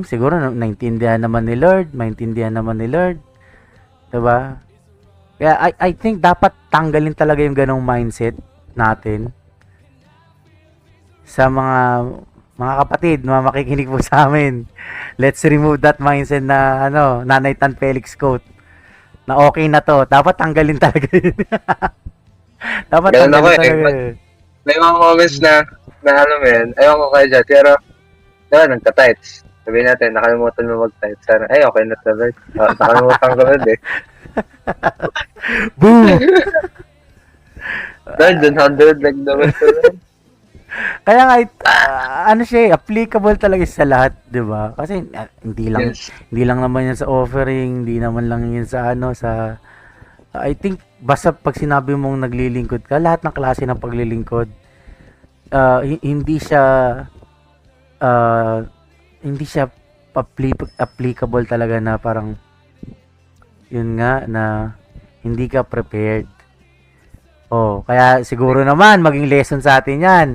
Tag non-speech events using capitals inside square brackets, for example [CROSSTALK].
hmm, siguro na- naintindihan naman ni Lord, maintindihan naman ni Lord. 'Di ba? Kaya I, I think dapat tanggalin talaga yung ganong mindset natin sa mga mga kapatid, mga makikinig po [LAUGHS] sa amin. Let's remove that mindset na ano, Nanay Tan Felix quote na okay na to. Dapat tanggalin talaga yun. [LAUGHS] Dapat Ganun tanggalin ako eh. talaga yun. May mga moments na, na ano men, ayaw ko kayo dyan, pero, diba, nagka-tights. Sabihin natin, nakalimutan mo mag-tights. Sana, ay, okay na Lord. Oh, nakalimutan ko rin eh. Boom! Lord, 100 like naman. Kaya nga, ah, ano siya eh, applicable talaga sa lahat, di ba? Kasi ah, hindi lang Yes. hindi lang naman yan sa offering, hindi naman lang yan sa ano, sa... I think, basta pag sinabi mong naglilingkod ka, lahat ng klase ng paglilingkod, hi- hindi siya, ah, hindi siya appli- applicable talaga na parang, yun nga, na hindi ka prepared. Oh, kaya siguro naman, maging lesson sa atin yan.